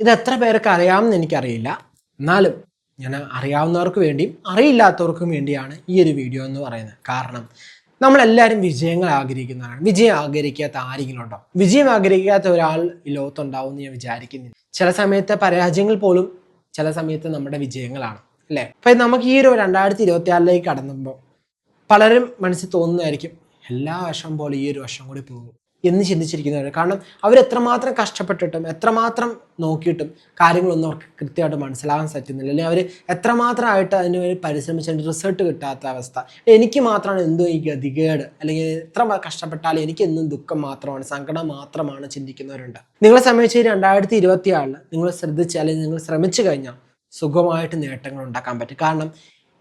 ഇത് എത്ര പേർക്ക് അറിയാമെന്ന് എനിക്കറിയില്ല. എന്നാലും ഞാൻ അറിയാവുന്നവർക്ക് വേണ്ടിയും അറിയില്ലാത്തവർക്കും വേണ്ടിയാണ് ഈ ഒരു വീഡിയോ എന്ന് പറയുന്നത്. കാരണം നമ്മളെല്ലാവരും വിജയങ്ങൾ ആഗ്രഹിക്കുന്നവരാണ്. വിജയം ആഗ്രഹിക്കാത്ത ആരെങ്കിലും ഉണ്ടോ? വിജയം ആഗ്രഹിക്കാത്ത ഒരാൾ ഈ ലോകത്തുണ്ടാവും എന്ന് ഞാൻ വിചാരിക്കുന്നില്ല. ചില സമയത്തെ പരാജയങ്ങൾ പോലും ചില സമയത്ത് നമ്മുടെ വിജയങ്ങളാണ്. അല്ലേ? അപ്പം നമുക്ക് ഈ ഒരു രണ്ടായിരത്തി ഇരുപത്തി ആറിലേക്ക് കടന്നുമ്പോൾ പലരും മനസ്സിൽ തോന്നുന്നതായിരിക്കും എല്ലാ വർഷം പോലെ ഈ ഒരു വർഷം കൂടി പോകും. എന്ന് ചിന്തിച്ചിരിക്കുന്നവരാണ്. കാരണം അവർ എത്രമാത്രം കഷ്ടപ്പെട്ടിട്ടും എത്രമാത്രം നോക്കിയിട്ടും കാര്യങ്ങളൊന്നും അവർക്ക് കൃത്യമായിട്ട് മനസ്സിലാകാൻ പറ്റുന്നില്ല. അല്ലെങ്കിൽ അവർ എത്രമാത്രമായിട്ട് അതിന് വേണ്ടി പരിശ്രമിച്ചതിന്റെ റിസൾട്ട് കിട്ടാത്ത അവസ്ഥ. എനിക്ക് മാത്രമാണ് എന്തോ ഈ ഗതികേട്. അല്ലെങ്കിൽ എത്ര കഷ്ടപ്പെട്ടാലും എനിക്ക് എന്നും ദുഃഖം മാത്രമാണ് സങ്കടം മാത്രമാണ് ചിന്തിക്കുന്നവരുണ്ട്. നിങ്ങളെ സംബന്ധിച്ച് രണ്ടായിരത്തി ഇരുപത്തി ആറിൽ നിങ്ങൾ ശ്രദ്ധിച്ച് അല്ലെങ്കിൽ നിങ്ങൾ ശ്രമിച്ചു കഴിഞ്ഞാൽ സുഖമായിട്ട് നേട്ടങ്ങൾ ഉണ്ടാക്കാൻ പറ്റും. കാരണം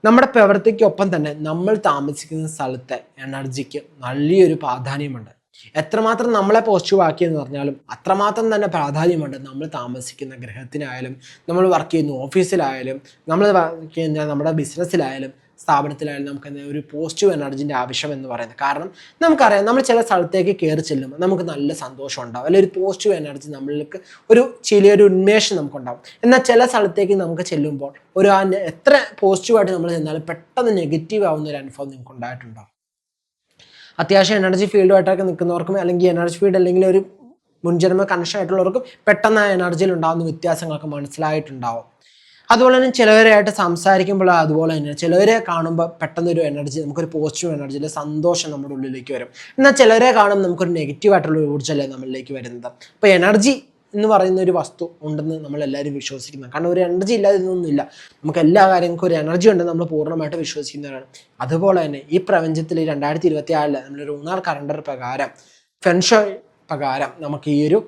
നമ്മുടെ പ്രവൃത്തിക്കൊപ്പം തന്നെ നമ്മൾ താമസിക്കുന്ന സ്ഥലത്തെ എനർജിക്ക് നല്ലൊരു പ്രാധാന്യമുണ്ട്. എത്രമാത്രം നമ്മളെ പോസിറ്റീവ് ആക്കിയെന്ന് പറഞ്ഞാലും അത്രമാത്രം തന്നെ പ്രാധാന്യമുണ്ട് നമ്മൾ താമസിക്കുന്ന ഗ്രഹത്തിനായാലും നമ്മൾ വർക്ക് ചെയ്യുന്ന ഓഫീസിലായാലും നമ്മൾ വർക്ക് ചെയ്യുന്ന നമ്മുടെ ബിസിനസ്സിലായാലും സ്ഥാപനത്തിലായാലും നമുക്ക് ഒരു പോസിറ്റീവ് എനർജിന്റെ ആവശ്യം എന്ന് പറയുന്നത്. കാരണം നമുക്കറിയാം നമ്മൾ ചില സ്ഥലത്തേക്ക് കയറി ചെല്ലുമ്പോൾ നമുക്ക് നല്ല സന്തോഷം ഉണ്ടാവും. അല്ലെങ്കിൽ ഒരു പോസിറ്റീവ് എനർജി നമ്മൾക്ക് ഒരു ചിലിയൊരു ഉന്മേഷം നമുക്കുണ്ടാവും. എന്നാൽ ചില സ്ഥലത്തേക്ക് നമുക്ക് ചെല്ലുമ്പോൾ ഒരു എത്ര പോസിറ്റീവായിട്ട് നമ്മൾ ചെന്നാലും പെട്ടെന്ന് നെഗറ്റീവ് ആവുന്ന ഒരു അനുഭവം നിങ്ങൾക്ക് ഉണ്ടായിട്ടുണ്ടാവും അത്യാവശ്യം എനർജി ഫീൽഡുമായിട്ടൊക്കെ നിൽക്കുന്നവർക്കും അല്ലെങ്കിൽ എനർജി ഫീൽഡ് അല്ലെങ്കിൽ ഒരു മുൻജന്മ കണക്ഷൻ ആയിട്ടുള്ളവർക്കും പെട്ടെന്ന് ആ എനർജിയിൽ ഉണ്ടാകുന്ന വ്യത്യാസങ്ങളൊക്കെ മനസ്സിലായിട്ടുണ്ടാവും. അതുപോലെ തന്നെ ചിലവരായിട്ട് സംസാരിക്കുമ്പോൾ അതുപോലെ തന്നെ ചിലവരെ കാണുമ്പോൾ പെട്ടെന്ന് ഒരു എനർജി നമുക്കൊരു പോസിറ്റീവ് എനർജി അല്ലെങ്കിൽ സന്തോഷം നമ്മുടെ ഉള്ളിലേക്ക് വരും. എന്നാൽ ചിലരെ കാണുമ്പോൾ നമുക്കൊരു നെഗറ്റീവ് ആയിട്ടുള്ള ഊർജമല്ലേ നമ്മളിലേക്ക് വരുന്നത്? അപ്പോൾ എനർജി എന്ന് പറയുന്ന ഒരു വസ്തു ഉണ്ടെന്ന് നമ്മൾ എല്ലാവരും വിശ്വസിക്കുന്നത് കാരണം ഒരു എനർജി ഇല്ലാതെ ഇതൊന്നുമില്ല നമുക്ക് എല്ലാ കാര്യങ്ങൾക്കും ഒരു എനർജി ഉണ്ടെന്ന് നമ്മൾ പൂർണമായിട്ട് വിശ്വസിക്കുന്നവരാണ്. അതുപോലെ തന്നെ ഈ പ്രപഞ്ചത്തിൽ രണ്ടായിരത്തി ഇരുപത്തി നമ്മൾ ലൂണാർ കലണ്ടർ പ്രകാരം ഫെൻഷോ പ്രകാരം നമുക്ക് ഈ ഒരു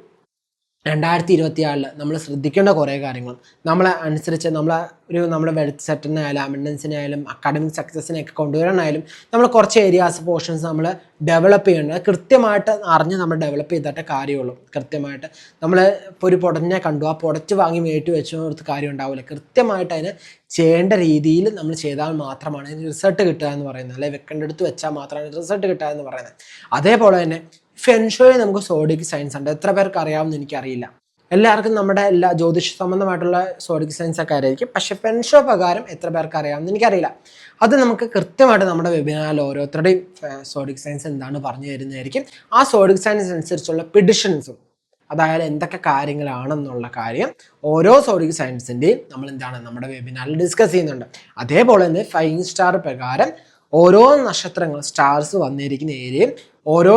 രണ്ടായിരത്തി ഇരുപത്തി ആറിൽ നമ്മൾ ശ്രദ്ധിക്കേണ്ട കുറേ കാര്യങ്ങൾ നമ്മളെ അനുസരിച്ച് നമ്മളെ ഒരു നമ്മുടെ വെൽത്ത് സെറ്റിനായാലും അമിൻഡൻസിനായാലും അക്കാഡമിക് സക്സസിനെയൊക്കെ കൊണ്ടുവരാനായാലും നമ്മൾ കുറച്ച് ഏരിയാസ് പോർഷൻസ് നമ്മൾ ഡെവലപ്പ് ചെയ്യേണ്ടത് കൃത്യമായിട്ട് അറിഞ്ഞ് നമ്മൾ ഡെവലപ്പ് ചെയ്തിട്ടേ കാര്യമുള്ളൂ. കൃത്യമായിട്ട് നമ്മൾ ഇപ്പോൾ ഒരു പൊടഞ്ഞെ കണ്ടു ആ പൊടച്ച് വാങ്ങി മേട്ടി വെച്ചു കൊടുത്ത് കാര്യം ഉണ്ടാവില്ല കൃത്യമായിട്ട് അതിന് ചെയ്യേണ്ട രീതിയിൽ നമ്മൾ ചെയ്താൽ മാത്രമാണ് അതിന് റിസൾട്ട് കിട്ടുക എന്ന് പറയുന്നത്. അല്ലെങ്കിൽ വെക്കേണ്ടടുത്ത് വെച്ചാൽ മാത്രമാണ് റിസൾട്ട് കിട്ടുക എന്ന് പറയുന്നത്. അതേപോലെ തന്നെ ഫെൻഷോയിൽ നമുക്ക് സോഡിക് സയൻസ് ഉണ്ട്. എത്ര പേർക്ക് അറിയാമെന്ന് എനിക്കറിയില്ല. എല്ലാവർക്കും നമ്മുടെ എല്ലാ ജ്യോതിഷ സംബന്ധമായിട്ടുള്ള സോഡിക് സയൻസ് ഒക്കെ അറിയായിരിക്കും. പക്ഷെ ഫെൻഷോ പ്രകാരം എത്ര പേർക്ക് അറിയാമെന്ന് എനിക്കറിയില്ല. അത് നമുക്ക് കൃത്യമായിട്ട് നമ്മുടെ വെബിനാറിൽ ഓരോരുത്തരുടെയും സോഡിക് സയൻസ് എന്താണ് പറഞ്ഞു തരുന്നതായിരിക്കും. ആ സോഡിക് സയൻസ് അനുസരിച്ചുള്ള പിഡിഷൻസും അതായത് എന്തൊക്കെ കാര്യങ്ങളാണെന്നുള്ള കാര്യം ഓരോ സോഡിക് സയൻസിന്റെയും നമ്മൾ എന്താണ് നമ്മുടെ വെബിനാറിൽ ഡിസ്കസ് ചെയ്യുന്നുണ്ട്. അതേപോലെ തന്നെ ഫൈവ് സ്റ്റാർ പ്രകാരം ഓരോ നക്ഷത്രങ്ങൾ സ്റ്റാർസ് വന്നിരിക്കുന്ന ഏരിയയും ഓരോ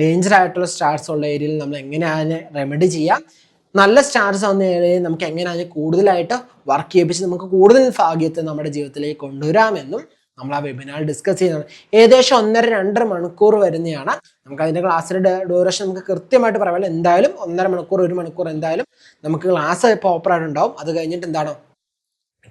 ഡേഞ്ചർ ആയിട്ടുള്ള സ്റ്റാർസ് ഉള്ള ഏരിയയിൽ നമ്മൾ എങ്ങനെയാണ് റെമഡി ചെയ്യാം? നല്ല സ്റ്റാർസ് വന്ന ഏരിയയിൽ നമുക്ക് എങ്ങനെയാണ് കൂടുതലായിട്ട് വർക്ക് ചെയ്യിപ്പിച്ച് നമുക്ക് കൂടുതൽ ഭാഗ്യത്തെ നമ്മുടെ ജീവിതത്തിലേക്ക് കൊണ്ടുവരാമെന്നും നമ്മൾ ആ വെബിനാർ ഡിസ്കസ് ചെയ്യുന്നത് ഏകദേശം ഒന്നര രണ്ടര മണിക്കൂർ വരുന്നതാണ് നമുക്ക് അതിന്റെ ക്ലാസ്സിന്റെ ഡ്യൂറേഷൻ നമുക്ക് കൃത്യമായിട്ട് പറയാമല്ലോ എന്തായാലും ഒന്നര മണിക്കൂർ ഒരു മണിക്കൂർ എന്തായാലും നമുക്ക് ക്ലാസ് പ്രോപ്പറായിട്ട് ഉണ്ടാവും അത് കഴിഞ്ഞിട്ട് എന്താണ്?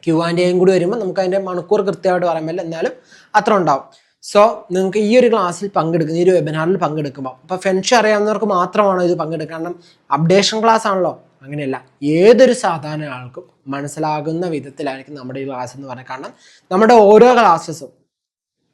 ക്യൂ ആൻഡ് എയും കൂടി വരുമ്പോൾ നമുക്ക് അതിന്റെ മണിക്കൂർ കൃത്യമായിട്ട് പറയാൻ എന്തായാലും അത്ര ഉണ്ടാവും. സോ നിങ്ങൾക്ക് ഈ ഒരു ക്ലാസ്സിൽ പങ്കെടുക്കുന്ന ഈ ഒരു വെബിനാറിൽ പങ്കെടുക്കുമ്പോൾ അപ്പോൾ ഫെൻഷി അറിയാവുന്നവർക്ക് മാത്രമാണോ ഇത് പങ്കെടുക്കുക? കാരണം അപ്ഡേഷൻ ക്ലാസ് ആണല്ലോ. അങ്ങനെയല്ല. ഏതൊരു സാധാരണ ആൾക്കും മനസ്സിലാകുന്ന വിധത്തിലായിരിക്കും നമ്മുടെ ഈ ക്ലാസ് എന്ന് പറയുന്നത്. കാരണം നമ്മുടെ ഓരോ ക്ലാസ്സസും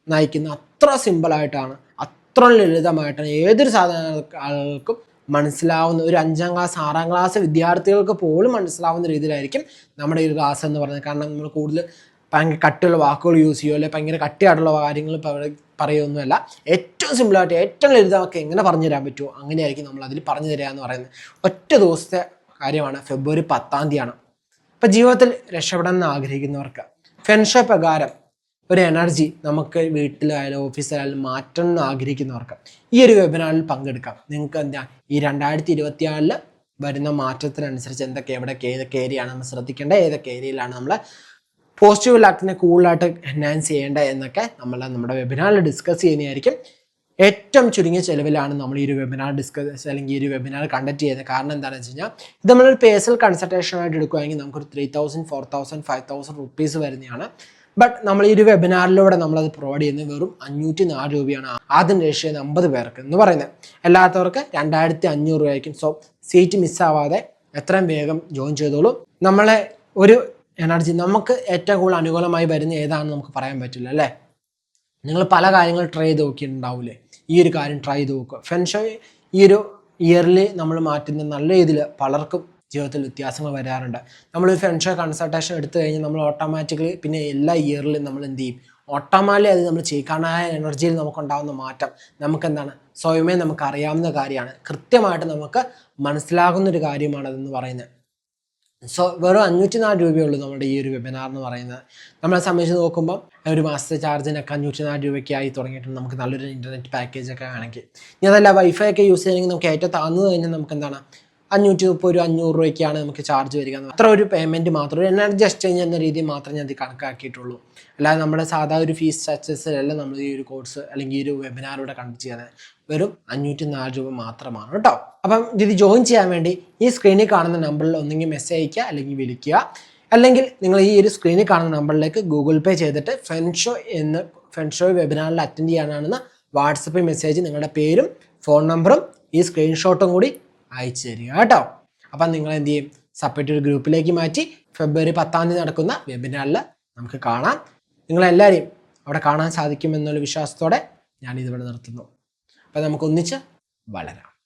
നയിക്കുന്ന അത്ര സിമ്പിളായിട്ടാണ് അത്ര ലളിതമായിട്ടാണ് ഏതൊരു സാധാരണ ആൾക്കും മനസ്സിലാവുന്ന ഒരു അഞ്ചാം ക്ലാസ് ആറാം ക്ലാസ് വിദ്യാർത്ഥികൾക്ക് പോലും മനസ്സിലാവുന്ന രീതിയിലായിരിക്കും നമ്മുടെ ഈ ക്ലാസ് എന്ന് പറയുന്നത്. കാരണം നമ്മൾ കൂടുതൽ ഭയങ്കര കട്ടിയുള്ള വാക്കുകൾ യൂസ് ചെയ്യുമോ അല്ലെങ്കിൽ ഭയങ്കര കട്ടിയായിട്ടുള്ള കാര്യങ്ങൾ പറ- പറയുകയൊന്നുമല്ല ഏറ്റവും സിമ്പിളായിട്ട് ഏറ്റവും ലളിതമൊക്കെ എങ്ങനെ പറഞ്ഞു തരാൻ പറ്റുമോ അങ്ങനെയായിരിക്കും നമ്മൾ അതിൽ പറഞ്ഞു തരിക എന്ന് പറയുന്നത്. ഒറ്റ ദിവസത്തെ കാര്യമാണ്. ഫെബ്രുവരി പത്താം തീയതിയാണ്. ഇപ്പം ജീവിതത്തിൽ രക്ഷപ്പെടാൻ ആഗ്രഹിക്കുന്നവർക്ക് ഫെൻഷോ പ്രകാരം ഒരു എനർജി നമുക്ക് വീട്ടിലായാലും ഓഫീസിലായാലും മാറ്റണം എന്ന് ആഗ്രഹിക്കുന്നവർക്ക് ഈ ഒരു വെബിനാറിൽ പങ്കെടുക്കാം. നിങ്ങൾക്ക് എന്താ? ഈ രണ്ടായിരത്തി ഇരുപത്തിയാറിൽ വരുന്ന മാറ്റത്തിനനുസരിച്ച് എന്തൊക്കെ എവിടെ ഏതൊക്കെ ഏരിയയാണ് നമ്മൾ ശ്രദ്ധിക്കേണ്ടത് ഏതൊക്കെ ഏരിയയിലാണ് നമ്മൾ പോസിറ്റീവ് ലാക്ടിനെ കൂടുതലായിട്ട് എൻഹാൻസ് ചെയ്യേണ്ട എന്നൊക്കെ നമ്മൾ നമ്മുടെ വെബിനാറിൽ ഡിസ്കസ് ചെയ്യുന്നതായിരിക്കും. ഏറ്റവും ചുരുങ്ങിയ ചെലവിലാണ് നമ്മൾ ഈ ഒരു വെബിനാർ ഡിസ്കസ് അല്ലെങ്കിൽ ഈ ഒരു വെബിനാർ കണ്ടക്ട് ചെയ്യുന്നത്. കാരണം എന്താണെന്ന് വെച്ച് കഴിഞ്ഞാൽ നമ്മളൊരു പേഴ്സണൽ കൺസൾട്ടേഷനായിട്ട് എടുക്കുകയാണെങ്കിൽ നമുക്കൊരു three thousand four thousand five thousand rupees വരുന്നതാണ്. ബട്ട് നമ്മൾ ഈ ഒരു വെബിനാറിലൂടെ നമ്മളത് പ്രൊവൈഡ് ചെയ്യുന്നത് വെറും അഞ്ഞൂറ്റി നാല് രൂപയാണ്. ആദ്യം രജിസ്റ്റർ ചെയ്യുന്ന അമ്പത് പേർക്ക് എന്ന് പറയുന്നത്. അല്ലാത്തവർക്ക് രണ്ടായിരത്തി അഞ്ഞൂറ് രൂപയായിരിക്കും സോ സീറ്റ് മിസ്സാവാതെ എത്രയും വേഗം ജോയിൻ ചെയ്തോളൂ. നമ്മളെ ഒരു എനർജി നമുക്ക് ഏറ്റവും കൂടുതൽ അനുകൂലമായി വരുന്ന ഏതാണെന്ന് നമുക്ക് പറയാൻ പറ്റില്ല അല്ലേ? നിങ്ങൾ പല കാര്യങ്ങൾ ട്രൈ ചെയ്ത് നോക്കിയിട്ടുണ്ടാവില്ലേ ഈ ഒരു കാര്യം ട്രൈ ചെയ്ത് നോക്കുക. ഫെൻഷോ ഈ ഒരു ഇയറിൽ നമ്മൾ മാറ്റുന്ന നല്ല രീതിയിൽ പലർക്കും ജീവിതത്തിൽ വ്യത്യാസങ്ങൾ വരാറുണ്ട്. നമ്മൾ ഫെൻഷോ കൺസൾട്ടേഷൻ എടുത്തു കഴിഞ്ഞാൽ നമ്മൾ ഓട്ടോമാറ്റിക്കലി പിന്നെ എല്ലാ ഇയറിലും നമ്മൾ എന്ത് ചെയ്യും? ഓട്ടോമാലി അത് നമ്മൾ ചെയ്യും എനർജിയിൽ നമുക്കുണ്ടാകുന്ന മാറ്റം. നമുക്കെന്താണ്? സ്വയമേ നമുക്ക് അറിയാവുന്ന കാര്യമാണ്. കൃത്യമായിട്ട് നമുക്ക് മനസ്സിലാകുന്ന ഒരു കാര്യമാണ് അതെന്ന് പറയുന്നത്. സോ വെറും അഞ്ഞൂറ്റി നാല് രൂപയുള്ളൂ നമ്മുടെ ഈ ഒരു വെബിനാർ എന്ന് പറയുന്നത് നമ്മളെ സംബന്ധിച്ച് നോക്കുമ്പോൾ ഒരു മാസത്തെ ചാർജിനൊക്കെ അഞ്ഞൂറ്റി നാല് രൂപയ്ക്കായി തുടങ്ങിയിട്ടുണ്ട്. നമുക്ക് നല്ലൊരു ഇന്റർനെറ്റ് പാക്കേജ് ഒക്കെ വേണമെങ്കിൽ ഇനി അതല്ല വൈഫൈ ഒക്കെ യൂസ് ചെയ്യണമെങ്കിൽ നമുക്ക് ഏറ്റവും താഴ്ന്നത് കഴിഞ്ഞാൽ നമുക്ക് എന്താണ്? അഞ്ഞൂറ്റി മുപ്പത് ഒരു അഞ്ഞൂറ് രൂപയ്ക്കാണ് നമുക്ക് ചാർജ് വരിക അത്ര ഒരു പേയ്മെന്റ് മാത്രം ഒരു എനർജി എക്സ്ചേഞ്ച് എന്ന രീതിയിൽ മാത്രമേ ഞാൻ ഇത് കണക്കാക്കിയിട്ടുള്ളൂ. അല്ലാതെ നമ്മുടെ സാധാ ഒരു ഫീസ് സ്ട്രക്ചേഴ്സിലല്ല നമ്മൾ ഈ ഒരു കോഴ്സ് അല്ലെങ്കിൽ ഈ ഒരു വെബിനാറിലൂടെ കണ്ടക്ട് ചെയ്യുന്നത്. വെറും അഞ്ഞൂറ്റി നാല് രൂപ മാത്രമാണ് കേട്ടോ. അപ്പം ഇത് ജോയിൻ ചെയ്യാൻ വേണ്ടി ഈ സ്ക്രീനിൽ കാണുന്ന നമ്പറിൽ ഒന്നെങ്കിൽ മെസ്സേജ് അയക്കുക അല്ലെങ്കിൽ വിളിക്കുക. അല്ലെങ്കിൽ നിങ്ങൾ ഈ ഒരു സ്ക്രീനിൽ കാണുന്ന നമ്പറിലേക്ക് ഗൂഗിൾ പേ ചെയ്തിട്ട് ഫ്രണ്ട്ഷോ എന്ന് ഫ്രണ്ട്ഷോ വെബിനാറിൽ അറ്റൻഡ് ചെയ്യാനാണെന്ന് വാട്സപ്പിൽ മെസ്സേജ് നിങ്ങളുടെ പേരും ഫോൺ നമ്പറും ഈ സ്ക്രീൻഷോട്ടും കൂടി അയച്ചു തരിക കേട്ടോ. അപ്പം നിങ്ങൾ എന്ത് ചെയ്യും? സെപ്പറേറ്റ് ഒരു ഗ്രൂപ്പിലേക്ക് മാറ്റി ഫെബ്രുവരി പത്താം തീയതി നടക്കുന്ന വെബിനാറിൽ നമുക്ക് കാണാം. നിങ്ങളെല്ലാവരെയും അവിടെ കാണാൻ സാധിക്കുമെന്നുള്ള വിശ്വാസത്തോടെ ഞാൻ ഇതിവിടെ നിർത്തുന്നു. അപ്പം നമുക്ക് ഒന്നിച്ച് വളരാം.